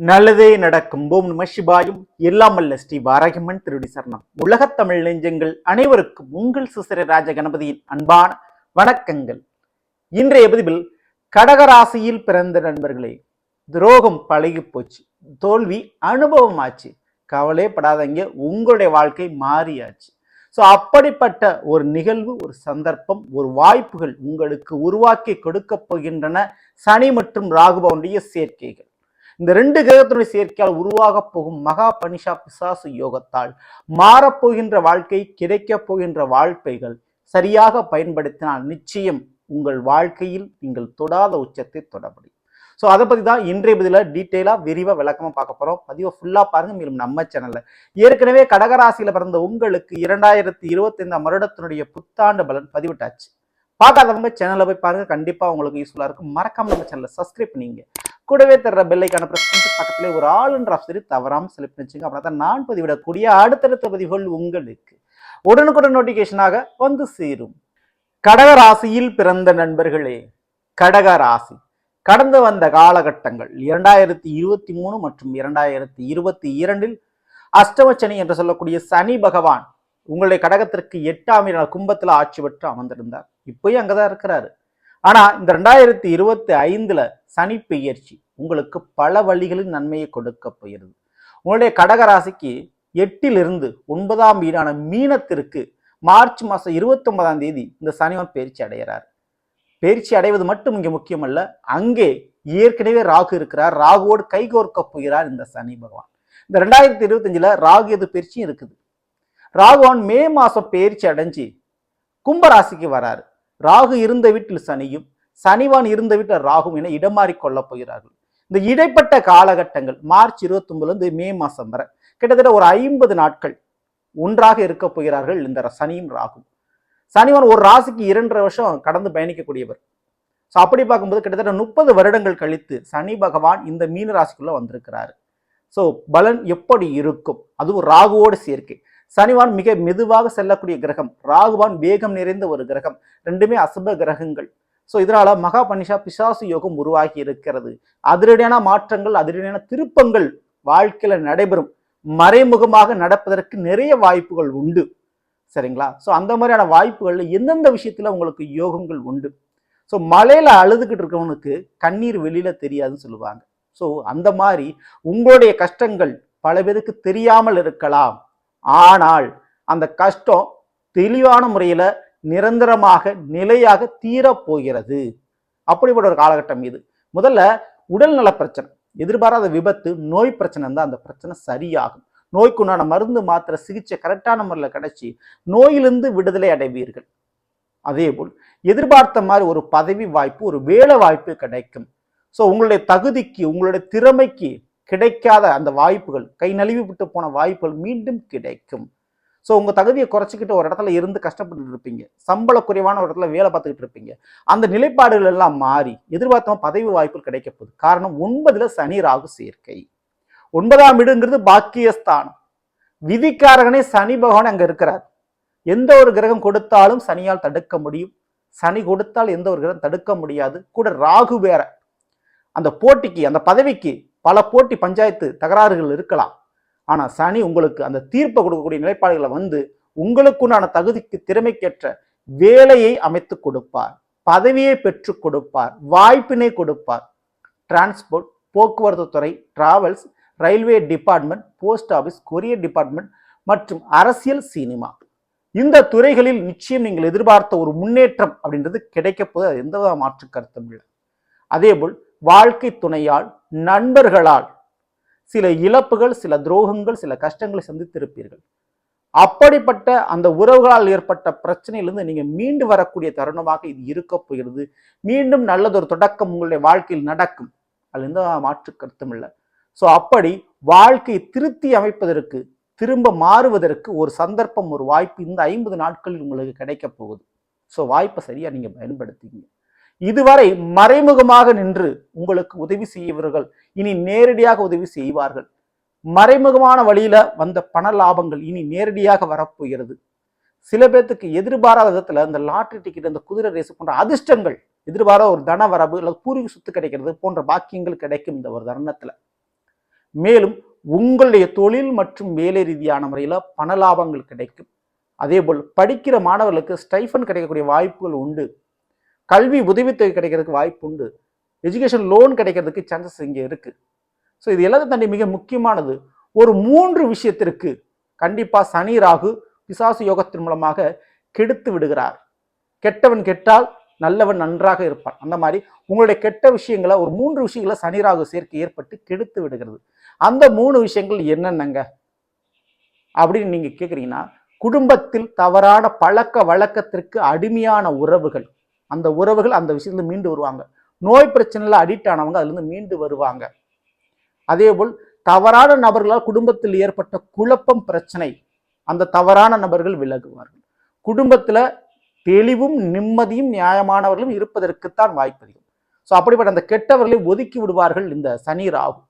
நல்லதே நடக்கும். ஓம் நம சிவாயும். எல்லாம் அல்ல ஸ்ரீ பாரகிமன் திருடி சரணம். உலகத் தமிழ் நெஞ்சங்கள் அனைவருக்கும் உங்கள் சுசிர ராஜ கணபதியின் அன்பான வணக்கங்கள். இன்றைய பதிவில் கடகராசியில் பிறந்த நண்பர்களே துரோகம் பழகி போச்சு. தோல்வி அனுபவமாச்சு. கவலைப்படாதீங்க உங்களுடைய வாழ்க்கை மாறியாச்சு. ஸோ அப்படிப்பட்ட ஒரு நிகழ்வு ஒரு சந்தர்ப்பம் ஒரு வாய்ப்புகள் உங்களுக்கு உருவாக்கி கொடுக்க போகின்றன சனி மற்றும் ராகுபவனுடைய சேர்க்கைகள். இந்த ரெண்டு கிரகத்தினுடைய சேர்க்கையால் உருவாக போகும் மகா பனிஷா பிசாசு யோகத்தால் மாறப்போகின்ற வாழ்க்கை கிடைக்கப் போகின்ற வாழ்க்கைகள் சரியாக பயன்படுத்தினால் நிச்சயம் உங்கள் வாழ்க்கையில் நீங்கள் தொடாத உச்சத்தை தொட முடியும். ஸோ அதை பற்றி தான் இன்றைய பதில டீட்டெயிலாக விரிவாக விளக்கமாக பார்க்க போகிறோம் பதிவை ஃபுல்லாக பாருங்கள் மேலும் நம்ம சேனலில் ஏற்கனவே கடகராசியில் பிறந்த உங்களுக்கு இரண்டாயிரத்தி இருபத்தைந்தாம் வருடத்தினுடைய புத்தாண்டு பலன் பதிவிட்டாச்சு. பார்க்காதவங்க சேனலை போய் பாருங்கள் கண்டிப்பாக உங்களுக்கு யூஸ்ஃபுல்லாக இருக்கும். மறக்காமல் நம்ம சேனலை சப்ஸ்கிரைப் பண்ணிங்க கூடவே தர்ற பெல்லைக்கான பிரஸ் பக்கத்தில் ஒரு ஆளுன்ற என்ற ஆப்ஷன் தவறாமல் செலக்ட் பண்ணிச்சுங்க. அப்படின்னா தான் நான் பதிவிடக்கூடிய அடுத்தடுத்த பதிவுகள் உங்களுக்கு உடனுக்குடன் நோட்டிஃபிகேஷனாக வந்து சேரும். கடக ராசியில் பிறந்த நண்பர்களே கடக ராசி. கடந்து வந்த காலகட்டங்கள் இரண்டாயிரத்தி இருபத்தி மூணு மற்றும் இரண்டாயிரத்தி இருபத்தி இரண்டில் அஷ்டமச்சனி என்று சொல்லக்கூடிய சனி பகவான் உங்களுடைய கடகத்திற்கு எட்டாம் கும்பத்தில் ஆட்சி பெற்று அமர்ந்திருந்தார். இப்பயும் அங்கதான் இருக்கிறாரு. ஆனால் இந்த ரெண்டாயிரத்தி இருபத்தி ஐந்தில் சனி பெயர்ச்சி உங்களுக்கு பல வழிகளில் நன்மையை கொடுக்க போகிறது. உங்களுடைய கடக ராசிக்கு எட்டிலிருந்து ஒன்பதாம் வீடான மீனத்திற்கு மார்ச் மாதம் இருபத்தொன்பதாம் தேதி இந்த சனிவன் பயிற்சி அடைகிறார். பயிற்சி அடைவது மட்டும் இங்கே முக்கியமல்ல அங்கே ஏற்கனவே ராகு இருக்கிறார். ராகுவோடு கைகோர்க்க போகிறார் இந்த சனி பகவான். இந்த ரெண்டாயிரத்தி இருபத்தஞ்சில் ராகு எது பயிற்சியும் இருக்குது. ராகுவான் மே மாதம் பயிற்சி அடைஞ்சு கும்பராசிக்கு வராரு. ராகு இருந்த வீட்டில் சனியும் சனிவான் இருந்த வீட்டில் ராகும் என இடமாறி கொள்ளப் போகிறார்கள். இந்த இடைப்பட்ட காலகட்டங்கள் மார்ச் இருபத்தி ஒன்பதுலேருந்து மே மாதம் வரை கிட்டத்தட்ட ஒரு ஐம்பது நாட்கள் ஒன்றாக இருக்க போகிறார்கள் இந்த சனியும் ராகும். சனிவன் ஒரு ராசிக்கு இரண்டரை வருஷம் கடந்து பயணிக்கக்கூடியவர். ஸோ அப்படி பார்க்கும்போது கிட்டத்தட்ட முப்பது வருடங்கள் கழித்து சனி பகவான் இந்த மீன ராசிக்குள்ளே வந்திருக்கிறாரு. ஸோ பலன் எப்படி இருக்கும்? அதுவும் ராகுவோடு சேர்க்கை. சனிவான் மிக மெதுவாக செல்லக்கூடிய கிரகம். ராகுவான் வேகம் நிறைந்த ஒரு கிரகம். ரெண்டுமே அசுப கிரகங்கள். ஸோ இதனால மகா பனிஷா பிசாசு யோகம் உருவாகி இருக்கிறது. அதிரடியான மாற்றங்கள் அதிரடியான திருப்பங்கள் வாழ்க்கையில நடைபெறும். மறைமுகமாக நடப்பதற்கு நிறைய வாய்ப்புகள் உண்டு. சரிங்களா? ஸோ அந்த மாதிரியான வாய்ப்புகள்ல எந்தெந்த விஷயத்துல உங்களுக்கு யோகங்கள் உண்டு? ஸோ மலையில அழுதுகிட்டு இருக்கவனுக்கு கண்ணீர் வெளியில தெரியாதுன்னு சொல்லுவாங்க. ஸோ அந்த மாதிரி உங்களுடைய கஷ்டங்கள் பல பேருக்கு தெரியாமல் இருக்கலாம். ஆனால் அந்த கஷ்டம் தெளிவான முறையில் நிரந்தரமாக நிலையாக தீரப்போகிறது. அப்படிப்பட்ட ஒரு காலகட்டம் இது. முதல்ல உடல்நல பிரச்சனை. எதிர்பாராத விபத்து நோய் பிரச்சனை இருந்தால் அந்த பிரச்சனை சரியாகும். நோய்க்குண்டான மருந்து மாத்திரை சிகிச்சை கரெக்டான முறையில் கிடைச்சி நோயிலிருந்து விடுதலை அடைவீர்கள். அதே போல் எதிர்பார்த்த மாதிரி ஒரு பதவி வாய்ப்பு ஒரு வேலை வாய்ப்பு கிடைக்கும். ஸோ உங்களுடைய தகுதிக்கு உங்களுடைய திறமைக்கு கிடைக்காத அந்த வாய்ப்புகள் கை நழுவி விட்டு போன வாய்ப்புகள் மீண்டும் கிடைக்கும். ஸோ உங்கள் தகுதியை குறைச்சிக்கிட்டு ஒரு இடத்துல இருந்து கஷ்டப்பட்டு இருப்பீங்க. சம்பள குறைவான ஒரு இடத்துல வேலை பார்த்துக்கிட்டு இருப்பீங்க. அந்த நிலைப்பாடுகள் எல்லாம் மாறி எதிர்பார்த்தமாக பதவி வாய்ப்புகள் கிடைக்க போகுது. காரணம் ஒன்பதில் சனி ராகு சேர்க்கை. ஒன்பதாம் வீடுங்கிறது பாக்கியஸ்தானம். விதிக்காரகனே சனி பகவான் அங்கே இருக்கிறார். எந்த ஒரு கிரகம் கொடுத்தாலும் சனியால் தடுக்க முடியும். சனி கொடுத்தால் எந்த ஒரு கிரகம் தடுக்க முடியாது. கூட ராகு வேற. அந்த போட்டிக்கு அந்த பதவிக்கு பல போட்டி பஞ்சாயத்து தகராறுகள் இருக்கலாம். ஆனால் சனி உங்களுக்கு அந்த தீர்ப்பை கொடுக்கக்கூடிய நிலைப்பாடுகளை வந்து உங்களுக்குண்டான தகுதிக்கு திறமைக்கேற்ற வேலையை அமைத்து கொடுப்பார். பதவியை பெற்று கொடுப்பார். வாய்ப்பினை கொடுப்பார். டிரான்ஸ்போர்ட் போக்குவரத்து துறை travels railway department post office courier department மற்றும் அரசியல் சினிமா இந்த துறைகளில் நிச்சயம் நீங்கள் எதிர்பார்த்த ஒரு முன்னேற்றம் அப்படின்றது கிடைக்க போது அது எந்த மாற்று கருத்தும் இல்லை. அதேபோல் வாழ்க்கை துணையால் நண்பர்களால் சில இழப்புகள் சில துரோகங்கள் சில கஷ்டங்களை சந்தித்திருப்பீர்கள். அப்படிப்பட்ட அந்த உறவுகளால் ஏற்பட்ட பிரச்சனையிலிருந்து நீங்கள் மீண்டு வரக்கூடிய தருணமாக இது இருக்க போகிறது. மீண்டும் நல்லதொரு தொடக்கம் உங்களுடைய வாழ்க்கையில் நடக்கும். அது எந்த மாற்று கருத்தும் இல்லை. ஸோ அப்படி வாழ்க்கையை திருத்தி அமைப்பதற்கு திரும்ப மாறுவதற்கு ஒரு சந்தர்ப்பம் ஒரு வாய்ப்பு இந்த ஐம்பது நாட்களில் உங்களுக்கு கிடைக்க போகுது. ஸோ வாய்ப்பை சரியாக நீங்கள் பயன்படுத்திங்க இதுவரை மறைமுகமாக நின்று உங்களுக்கு உதவி செய்யவர்கள் இனி நேரடியாக உதவி செய்வார்கள். மறைமுகமான வழியில வந்த பண லாபங்கள் இனி நேரடியாக வரப்போகிறது. சில பேர்த்துக்கு எதிர்பாராத விதத்துல இந்த லாட்ரி டிக்கெட் அந்த குதிரை ரேஸ் போன்ற அதிர்ஷ்டங்கள் எதிர்பாராத ஒரு தன வரவு அல்லது பூர்வீக சொத்து கிடைக்கிறது போன்ற பாக்கியங்கள் கிடைக்கும் இந்த ஒரு தருணத்துல. மேலும் உங்களுடைய தொழில் மற்றும் வேலை ரீதியான முறையில் பண லாபங்கள் கிடைக்கும். அதேபோல் படிக்கிற மாணவர்களுக்கு ஸ்டைஃபன் கிடைக்கக்கூடிய வாய்ப்புகள் உண்டு. கல்வி உதவித்தொகை கிடைக்கிறதுக்கு வாய்ப்பு உண்டு. எஜுகேஷன் லோன் கிடைக்கிறதுக்கு சான்சஸ் இங்கே இருக்குது ஸோ இது எல்லாத்தையும் தாண்டி மிக முக்கியமானது ஒரு மூன்று விஷயத்திற்கு கண்டிப்பாக சனி ராகு பிசாசு யோகத்தின் மூலமாக கெடுத்து விடுகிறார். கெட்டவன் கெட்டால் நல்லவன் நன்றாக இருப்பான். அந்த மாதிரி உங்களுடைய கெட்ட விஷயங்களை ஒரு மூன்று விஷயங்களை சனி ராகு சேர்க்கை ஏற்பட்டு கெடுத்து விடுகிறது. அந்த மூணு விஷயங்கள் என்னென்னங்க? அப்படின்னு நீங்கள் கேட்குறீங்கன்னா குடும்பத்தில் தவறான பழக்க வழக்கத்திற்கு அடிமையான உறவுகள். அந்த உறவுகள் அந்த விஷயத்துலேருந்து மீண்டு வருவாங்க. நோய் பிரச்சனையில் அடிக்ட் ஆனவங்க அதுலேருந்து மீண்டு வருவாங்க. அதேபோல் தவறான நபர்களால் குடும்பத்தில் ஏற்பட்ட குழப்பம் பிரச்சனை அந்த தவறான நபர்கள் விலகுவார்கள். குடும்பத்தில் தெளிவும் நிம்மதியும் நியாயமானவர்களும் இருப்பதற்குத்தான் வாய்ப்பு அதிகம். ஸோ அப்படிப்பட்ட அந்த கெட்டவர்களை ஒதுக்கி விடுவார்கள் இந்த சனி ராகு.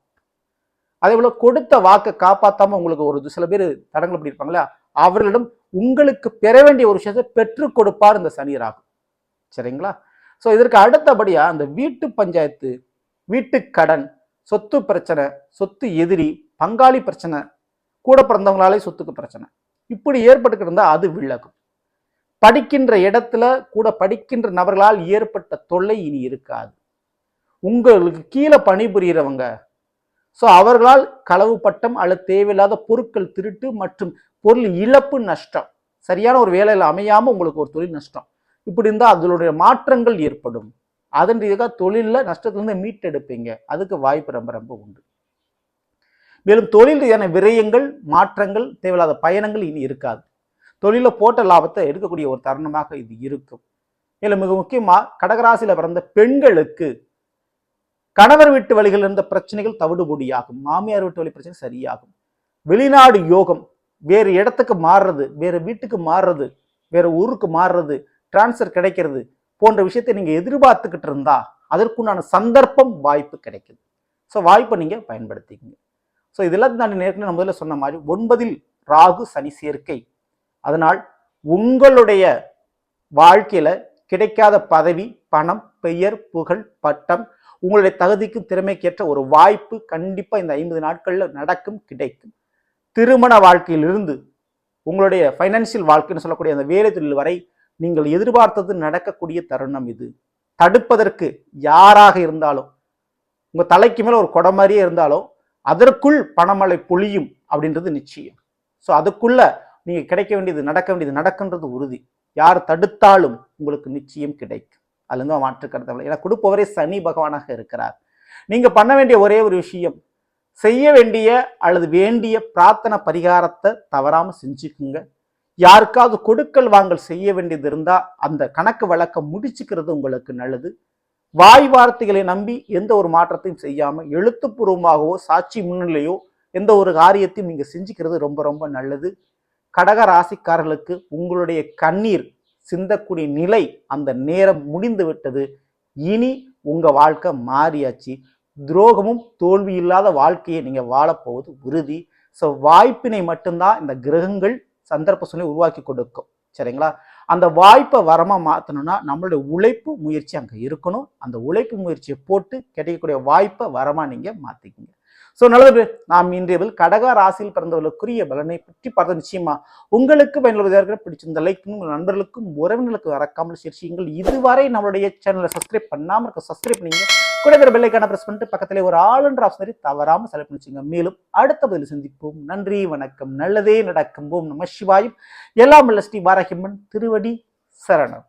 அதே போல் கொடுத்த வாக்கை காப்பாற்றாமல் உங்களுக்கு ஒரு சில பேர் தடங்கள் அப்படி இருப்பாங்களா அவர்களிடம் உங்களுக்கு பெற வேண்டிய ஒரு விஷயத்தை பெற்றுக் கொடுப்பார் இந்த சனி ராகு. சரிங்களா? ஸோ இதற்கு அடுத்தபடியாக அந்த வீட்டு பஞ்சாயத்து வீட்டு கடன் சொத்து பிரச்சனை சொத்து எதிரி பங்காளி பிரச்சனை கூட பிறந்தவங்களாலே சொத்துக்கு பிரச்சனை. இப்படி ஏற்பட்டுக்கிட்டு அது விலகும். படிக்கின்ற இடத்துல கூட படிக்கின்ற நபர்களால் ஏற்பட்ட தொல்லை இனி இருக்காது. உங்களுக்கு கீழே பணிபுரியறவங்க ஸோ அவர்களால் களவு பட்டம் அல்லது தேவையில்லாத பொருட்கள் திருட்டு மற்றும் பொருள் இழப்பு நஷ்டம். சரியான ஒரு வேலையில் அமையாமல் உங்களுக்கு ஒரு தொழில் நஷ்டம். இப்படி இருந்தால் அதனுடைய மாற்றங்கள் ஏற்படும். அதன் ரீதியாக தொழிலில் நஷ்டத்துலேருந்து மீட்டெடுப்பீங்க. அதுக்கு வாய்ப்பு ரொம்ப ரொம்ப உண்டு. மேலும் தொழில் ரீதியான விரயங்கள் மாற்றங்கள் தேவையில்லாத பயணங்கள் இனி இருக்காது. தொழிலில் போட்ட லாபத்தை எடுக்கக்கூடிய ஒரு தருணமாக இது இருக்கும். மேலும் மிக முக்கியமாக கடகராசியில பிறந்த பெண்களுக்கு கணவர் வீட்டு வழிகள் இருந்த பிரச்சனைகள் தவிடுபொடியாகும். மாமியார் வீட்டு வழி பிரச்சனை சரியாகும். வெளிநாடு யோகம் வேறு இடத்துக்கு மாறுறது வேறு வீட்டுக்கு மாறுறது வேறு ஊருக்கு மாறுறது டிரான்ஸ்ஃபர் கிடைக்கிறது போன்ற விஷயத்தை நீங்கள் எதிர்பார்த்துக்கிட்டு இருந்தா அதற்குண்டான சந்தர்ப்பம் வாய்ப்பு கிடைக்குது. ஸோ வாய்ப்பை நீங்கள் பயன்படுத்திக்கங்க. ஸோ இதெல்லாம் நான் நேரத்தில் நான் முதல்ல சொன்ன மாதிரி ஒன்பதில் ராகு சனி சேர்க்கை. அதனால் உங்களுடைய வாழ்க்கையில் கிடைக்காத பதவி பணம் பெயர் புகழ் பட்டம் உங்களுடைய தகுதிக்கும் திறமைக்கேற்ற ஒரு வாய்ப்பு கண்டிப்பாக இந்த ஐம்பது நாட்களில் நடக்கும் கிடைக்கும். திருமண வாழ்க்கையிலிருந்து உங்களுடைய ஃபைனான்சியல் வாழ்க்கைன்னு சொல்லக்கூடிய அந்த வேலை தொழில் வரை நீங்கள் எதிர்பார்த்தது நடக்கக்கூடிய தருணம் இது. தடுப்பதற்கு யாராக இருந்தாலும் உங்கள் தலைக்கு மேலே ஒரு கொடை மாதிரியே இருந்தாலும் அதற்குள் பணமழை பொழியும் அப்படின்றது நிச்சயம். ஸோ அதுக்குள்ள நீங்கள் கிடைக்க வேண்டியது நடக்க வேண்டியது நடக்குன்றது உறுதி. யார் தடுத்தாலும் உங்களுக்கு நிச்சயம் கிடைக்கும். அதுலேருந்து மாற்று கருத்தவில்லை ஏன்னா கொடுப்பவரே சனி பகவானாக இருக்கிறார். நீங்கள் பண்ண வேண்டிய ஒரே ஒரு விஷயம் செய்ய வேண்டிய அல்லது வேண்டிய பிரார்த்தனை பரிகாரத்தை தவறாமல் செஞ்சுக்குங்க. யாருக்காவது கொடுக்கல் வாங்கல் செய்ய வேண்டியது இருந்தால் அந்த கணக்கு வழக்கம் முடிச்சுக்கிறது உங்களுக்கு நல்லது. வாய் வார்த்தைகளை நம்பி எந்த ஒரு மாற்றத்தையும் செய்யாமல் எழுத்துப்பூர்வமாகவோ சாட்சி முன்னிலையோ எந்த ஒரு காரியத்தையும் நீங்கள் செஞ்சுக்கிறது ரொம்ப ரொம்ப நல்லது. கடக ராசிக்காரர்களுக்கு உங்களுடைய கண்ணீர் சிந்தக்கூடிய நிலை அந்த நேரம் முடிந்து விட்டது. இனி உங்கள் வாழ்க்கை மாறியாச்சு. துரோகமும் தோல்வி இல்லாத வாழ்க்கையை நீங்கள் வாழப்போவது உறுதி. ஸோ வாய்ப்பினை மட்டும்தான் இந்த கிரகங்கள் சந்தர்ப்ப சூழ்நிலை உருவாக்கி கொடுக்கும். சரிங்களா? அந்த வாய்ப்பை வரமாக மாற்றணும்னா நம்மளுடைய உழைப்பு முயற்சி அங்கே இருக்கணும். அந்த உழைப்பு முயற்சியை போட்டு கிடைக்கக்கூடிய வாய்ப்பை வரமா நீங்கள் மாற்றிக்கிங்க ஸோ நல்லது நாம் இன்றையவில் கடக ராசியில் பிறந்தவர்களுக்குரிய பலனை பற்றி பார்த்த நிச்சயமா உங்களுக்கு பயனுள்ளதாக பிடிச்சிருந்த லைக்கும் உங்கள் நண்பர்களுக்கும் உறவினர்களுக்கு மறக்காமல் ஷேர் இதுவரை நம்மளுடைய சேனலை சப்ஸ்கிரைப் பண்ணாமல் இருக்க சப்ஸ்கிரைப் பண்ணீங்க. கூட வேறு பெல்லைக்கான பிரஸ் பண்ணிட்டு பக்கத்திலே ஒரு ஆளுன்ற ஆப்ஷனரி தவறாமல் செலக்ட் பண்ணிச்சுங்க மேலும் அடுத்த பதில் சந்திப்போம். நன்றி வணக்கம். நல்லதே நடக்கும். ஓம் நம சிவாயும். எல்லாம் உள்ள ஸ்ரீ திருவடி சரணம்.